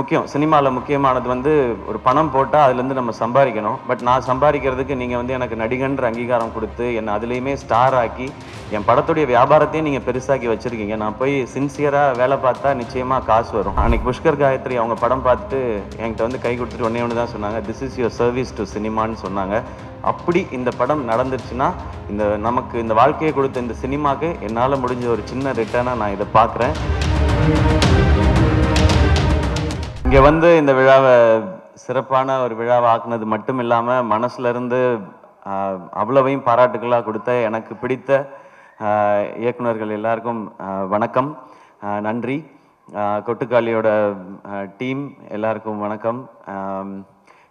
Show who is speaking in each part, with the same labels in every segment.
Speaker 1: முக்கியம் சினிமாவில் முக்கியமானது வந்து ஒரு பணம் போட்டால் அதுலேருந்து நம்ம சம்பாதிக்கணும். பட் நான் சம்பாதிக்கிறதுக்கு நீங்கள் வந்து எனக்கு நடிகன்ற அங்கீகாரம் கொடுத்து என்னை அதுலேயுமே ஸ்டார் ஆக்கி என் படத்துடைய வியாபாரத்தையும் நீங்கள் பெருசாக்கி வச்சுருக்கீங்க. நான் போய் சின்சியராக வேலை பார்த்தா நிச்சயமாக காசு வரும். அன்னைக்கு புஷ்கர் காயத்ரி அவங்க படம் பார்த்துட்டு என்கிட்ட வந்து கை கொடுத்துட்டு ஒன்றே ஒன்று தான் சொன்னாங்க this is your service to சினிமான்னு சொன்னாங்க. அப்படி இந்த படம் நடந்துருச்சுன்னா இந்த நமக்கு இந்த வாழ்க்கையை கொடுத்த இந்த சினிமாக்கு என்னால் முடிஞ்ச ஒரு சின்ன ரிட்டர்னாக நான் இதை பார்க்குறேன். இங்கே வந்து இந்த விழாவை சிறப்பான ஒரு விழாவை ஆக்குனது மட்டும் இல்லாமல் மனசுலேருந்து அவ்வளவையும் பாராட்டுகளாக கொடுத்த எனக்கு பிடித்த இயக்குனர்கள் எல்லாருக்கும் வணக்கம். நன்றி. கொட்டுக்காளியோட டீம் எல்லாருக்கும் வணக்கம்.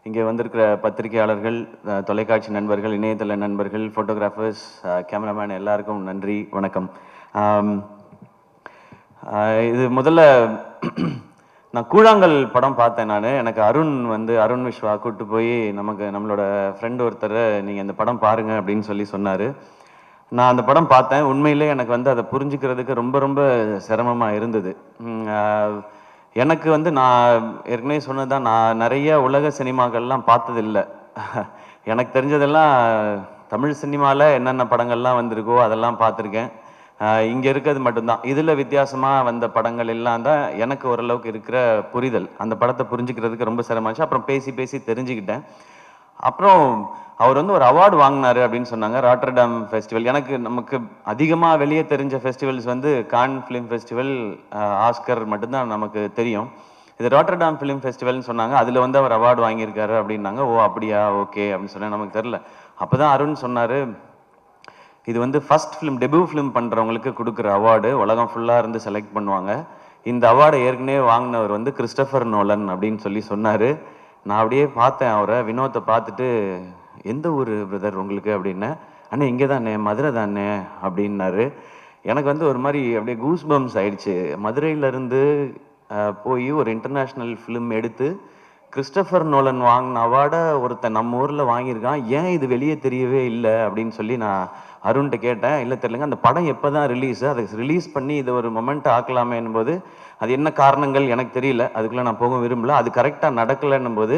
Speaker 1: இங்கே வந்திருக்கிற பத்திரிகையாளர்கள் தொலைக்காட்சி நண்பர்கள் இணையதள நண்பர்கள் ஃபோட்டோகிராஃபர்ஸ் கேமராமேன் எல்லாருக்கும் நன்றி வணக்கம். இது முதல்ல நான் கூழாங்கல் படம் பார்த்தேன் நான். எனக்கு அருண் வந்து அருண் விஸ்வா கூப்பிட்டு போய் நமக்கு நம்மளோட ஃப்ரெண்ட் ஒருத்தர் நீங்கள் இந்த படம் பாருங்கள் அப்படின்னு சொல்லி சொன்னார். நான் அந்த படம் பார்த்தேன். உண்மையிலே எனக்கு வந்து அதை புரிஞ்சுக்கிறதுக்கு ரொம்ப ரொம்ப சிரமமாக இருந்தது. எனக்கு வந்து நான் ஏற்கனவே சொன்னதுதான் நான் நிறைய உலக சினிமாக்கள்லாம் பார்த்ததில்லை. எனக்கு தெரிஞ்சதெல்லாம் தமிழ் சினிமாவில் என்னென்ன படங்கள்லாம் வந்திருக்கோ அதெல்லாம் பார்த்துருக்கேன். இங்க இருக்கிறது மட்டும்தான். இதுல வித்தியாசமா வந்த படங்கள் எல்லாம் தான் எனக்கு ஓரளவுக்கு இருக்கிற புரிதல். அந்த படத்தை புரிஞ்சுக்கிறதுக்கு ரொம்ப சிரமமாச்சு அப்புறம் பேசி பேசி தெரிஞ்சுக்கிட்டேன். அப்புறம் அவர் வந்து ஒரு அவார்டு வாங்கினாரு அப்படின்னு சொன்னாங்க ராட்டர்டாம் ஃபெஸ்டிவல் எனக்கு நமக்கு அதிகமாக வெளியே தெரிஞ்ச ஃபெஸ்டிவல்ஸ் வந்து கான் ஃபிலிம் ஃபெஸ்டிவல் ஆஸ்கர் மட்டும்தான் நமக்கு தெரியும். இது ராட்டர்டாம் ஃபிலிம் ஃபெஸ்டிவல்னு சொன்னாங்க. அதில் வந்து அவர் அவார்டு வாங்கியிருக்காரு அப்படின்னாங்க. ஓ அப்படியா? ஓகே அப்படின்னு சொன்னேன். நமக்கு தெரில அப்போ தான் அருண் சொன்னார் இது வந்து ஃபஸ்ட் ஃபிலிம் டெபியூ ஃபிலிம் பண்ணுறவங்களுக்கு கொடுக்குற அவார்டு உலகம் ஃபுல்லாக இருந்து செலக்ட் பண்ணுவாங்க. இந்த அவார்டை ஏற்கனவே வாங்கினவர் வந்து கிறிஸ்டபர் நோலன் அப்படின்னு சொல்லி சொன்னார். நான் அப்படியே பார்த்தேன் அவரை. வினோத்தை பார்த்துட்டு எந்த ஊர் பிரதர் உங்களுக்கு? அப்படின்னேன் அண்ணே இங்கே தானே மதுரை தானே அப்படின்னாரு. எனக்கு வந்து ஒரு மாதிரி அப்படியே கூஸ் பம்ஸ் ஆயிடுச்சு. மதுரையிலேருந்து போய் ஒரு இன்டர்நேஷ்னல் ஃபிலிம் எடுத்து கிறிஸ்டபர் நோலன் வாங்கின அவார்டை ஒருத்தன் நம்ம ஊரில் வாங்கியிருக்கான். ஏன் இது வெளியே தெரியவே இல்லை? அப்படின்னு சொல்லி நான் அருண்கிட்ட கேட்டேன். இல்லை தெரியலங்க அந்த படம் எப்போ தான் ரிலீஸு அதை ரிலீஸ் பண்ணி இதை ஒரு மொமெண்ட் ஆக்கலாமேன்னும் போது அது என்ன காரணங்கள் எனக்கு தெரியல. அதுக்குள்ளே நான் போக விரும்பல. அது கரெக்டாக நடக்கலைன்னும் போது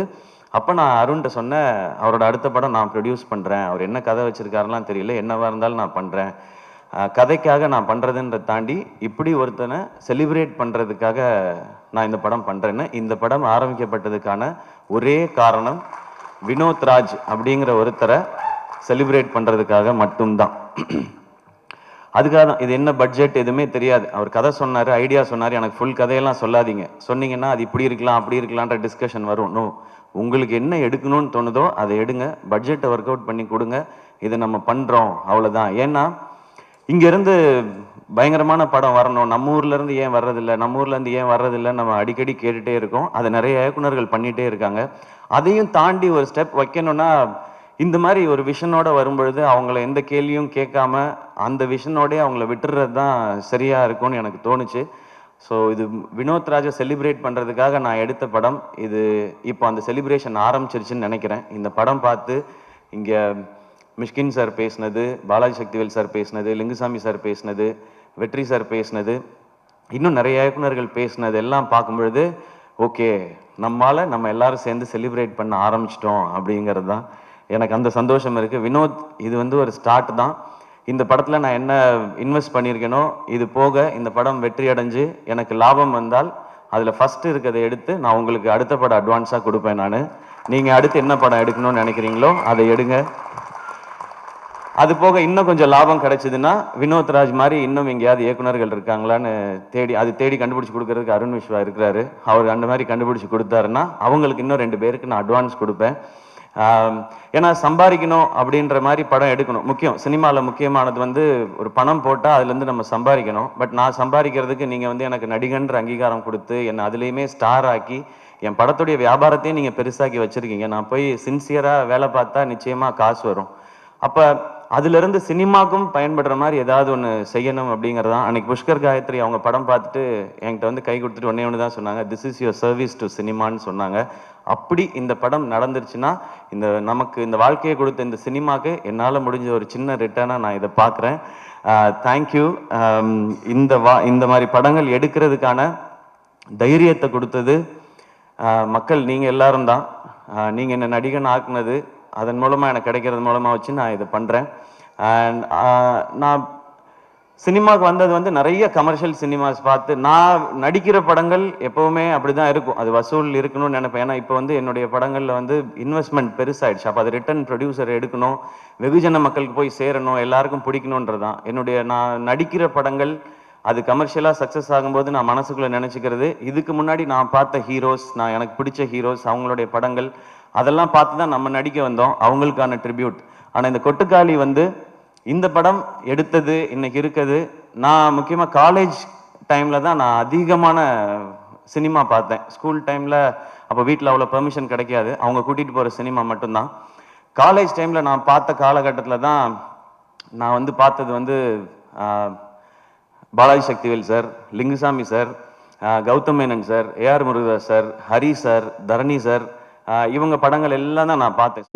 Speaker 1: அப்போ நான் அருண்கிட்ட சொன்னேன் அவரோட அடுத்த படம் நான் ப்ரொடியூஸ் பண்ணுறேன் அவர் என்ன கதை வச்சுருக்காருலாம் தெரியல. என்னவாக இருந்தாலும் நான் பண்ணுறேன் கதைக்காக நான் பண்ணுறதுன்ற தாண்டி இப்படி ஒருத்தனை செலிப்ரேட் பண்ணுறதுக்காக நான் இந்த படம் பண்ணுறேன்னு இந்த படம் ஆரம்பிக்கப்பட்டதுக்கான ஒரே காரணம் வினோத் ராஜ் அப்படிங்கிற ஒருத்தரை செலிப்ரேட் பண்ணுறதுக்காக மட்டும்தான். அதுக்காக தான். இது என்ன பட்ஜெட் எதுவுமே தெரியாது. அவர் கதை சொன்னார் ஐடியா சொன்னார். எனக்கு ஃபுல் கதையெல்லாம் சொல்லாதீங்க. சொன்னீங்கன்னா அது இப்படி இருக்கலாம் அப்படி இருக்கலான்ற டிஸ்கஷன் வரும். நோ உங்களுக்கு என்ன எடுக்கணும்னு தோணுதோ அதை எடுங்க. பட்ஜெட்டை ஒர்க் அவுட் பண்ணி கொடுங்க. இதை நம்ம பண்ணுறோம் அவ்வளோதான் ஏன்னா இங்கேருந்து பயங்கரமான படம் வரணும். நம்ம ஊர்லேருந்து ஏன் வர்றதில்லை? நம்ம ஊர்லேருந்து ஏன் வர்றதில்லை நம்ம அடிக்கடி கேட்டுட்டே இருக்கோம். அதை நிறைய இயக்குனர்கள் பண்ணிகிட்டே இருக்காங்க. அதையும் தாண்டி ஒரு ஸ்டெப் வைக்கணும்னா இந்த மாதிரி ஒரு விஷனோட வரும்பொழுது அவங்கள எந்த கேள்வியும் கேட்காம அந்த விஷனோடய அவங்கள விட்டுறது தான் சரியாக இருக்கும்னு எனக்கு தோணுச்சு. ஸோ இது வினோத் ராஜை செலிப்ரேட் பண்ணுறதுக்காக நான் எடுத்த படம். இது இப்போ அந்த செலிப்ரேஷன் ஆரம்பிச்சிருச்சுன்னு நினைக்கிறேன். இந்த படம் பார்த்து இங்கே மிஷ்கின் சார் பேசினது பாலாஜி சக்திவேல் சார் பேசினது லிங்குசாமி சார் பேசினது வெற்றி சார் பேசினது இன்னும் நிறைய இயக்குனர்கள் பேசினது எல்லாம் பார்க்கும்பொழுது ஓகே நம்மால் நம்ம எல்லாரும் சேர்ந்து செலிப்ரேட் பண்ண ஆரம்பிச்சிட்டோம் அப்படிங்கிறது தான் எனக்கு அந்த சந்தோஷம் இருக்குது வினோத் இது வந்து ஒரு ஸ்டார்ட் தான். இந்த படத்தில் நான் என்ன இன்வெஸ்ட் பண்ணியிருக்கேனோ இது போக இந்த படம் வெற்றி அடைஞ்சு எனக்கு லாபம் வந்தால் அதில் ஃபஸ்ட்டு இருக்கிறதை எடுத்து நான் உங்களுக்கு அடுத்த படம் அட்வான்ஸாக கொடுப்பேன் நான். நீங்கள் அடுத்து என்ன படம் எடுக்கணும்னு நினைக்கிறீங்களோ அதை எடுங்க. அது போக இன்னும் கொஞ்சம் லாபம் கிடைச்சதுன்னா வினோத் ராஜ் மாதிரி இன்னும் எங்கேயாவது இயக்குனர்கள் இருக்காங்களான்னு தேடி அது தேடி கண்டுபிடிச்சு கொடுக்கறதுக்கு அருண் விஸ்வா இருக்கிறாரு. அவர் அந்த மாதிரி கண்டுபிடிச்சு கொடுத்தாருன்னா அவங்களுக்கு இன்னும் ரெண்டு பேருக்கு நான் அட்வான்ஸ் கொடுப்பேன். ஏன்னா சம்பாதிக்கணும் அப்படின்ற மாதிரி படம் எடுக்கணும். முக்கியம் சினிமாவில் முக்கியமானது வந்து ஒரு பணம் போட்டால் அதுலேருந்து நம்ம சம்பாதிக்கணும். பட் நான் சம்பாதிக்கிறதுக்கு நீங்கள் வந்து எனக்கு நடிகன்ற அங்கீகாரம் கொடுத்து என்னை அதுலேயுமே ஸ்டார் ஆக்கி என் படத்துடைய வியாபாரத்தையும் நீங்கள் பெருசாக்கி வச்சுருக்கீங்க. நான் போய் சின்சியராக வேலை பார்த்தா நிச்சயமாக காசு வரும். அப்போ அதுலேருந்து சினிமாக்கும் பயன்படுற மாதிரி ஏதாவது ஒன்று செய்யணும் அப்படிங்கிறது தான் அன்னைக்கு புஷ்கர் காயத்ரி அவங்க படம் பார்த்துட்டு என்கிட்ட வந்து கை கொடுத்துட்டு ஒன்னே ஒன்று தான் சொன்னாங்க this is your service to சினிமான்னு சொன்னாங்க. அப்படி இந்த படம் நடந்துருச்சுன்னா இந்த நமக்கு இந்த வாழ்க்கையை கொடுத்த இந்த சினிமாவுக்கு என்னால் முடிஞ்ச ஒரு சின்ன ரிட்டர்னாக நான் இதை பார்க்குறேன். தேங்க்யூ இந்த வா இந்த மாதிரி படங்கள் எடுக்கிறதுக்கான தைரியத்தை கொடுத்தது மக்கள் நீங்கள் எல்லாரும் தான். நீங்கள் என்ன நடிகன் ஆக்குனது அதன் மூலமாக எனக்கு கிடைக்கிறது மூலமாக வச்சு நான் இதை பண்ணுறேன் அண்ட் uh, நான் சினிமாவுக்கு வந்தது வந்து நிறைய கமர்ஷியல் சினிமாஸ் பார்த்து நான் நடிக்கிற படங்கள் எப்போவுமே அப்படி தான் இருக்கும். அது வசூல் இருக்கணும்னு நினைப்பேன். ஏன்னா இப்போ வந்து என்னுடைய படங்களில் வந்து இன்வெஸ்ட்மெண்ட் பெருசாகிடுச்சு அப்போ அது ரிட்டர்ன் ப்ரொடியூசர் எடுக்கணும் வெகுஜன மக்களுக்கு போய் சேரணும் எல்லாருக்கும் பிடிக்கணுன்றது தான் என்னுடைய நான் நடிக்கிற படங்கள் அது கமர்ஷியலாக சக்ஸஸ் ஆகும்போது நான் மனசுக்குள்ளே நினச்சிக்கிறது. இதுக்கு முன்னாடி நான் பார்த்த ஹீரோஸ் நான் எனக்கு பிடிச்ச ஹீரோஸ் அவங்களுடைய படங்கள் அதெல்லாம் பார்த்து தான் நம்ம நடிக்க வந்தோம். அவங்களுக்கான ட்ரிபியூட் ஆனால் இந்த கொட்டுக்காளி வந்து இந்த படம் எடுத்தது இன்னைக்கு இருக்குது. நான் முக்கியமாக காலேஜ் டைமில் தான் நான் அதிகமான சினிமா பார்த்தேன். ஸ்கூல் டைமில் அப்போ வீட்டில் அவ்வளோ பெர்மிஷன் கிடைக்காது. அவங்க கூட்டிகிட்டு போகிற சினிமா மட்டும்தான். காலேஜ் டைமில் நான் பார்த்த காலகட்டத்தில் தான் நான் வந்து பார்த்தது வந்து Balaji Sakthivel sir Lingusamy sir Gautham Menon sir A R Murugadoss sir Hari sir Dharani sir இவங்க படங்கள் எல்லாம் தான் நான் பார்த்தேன்.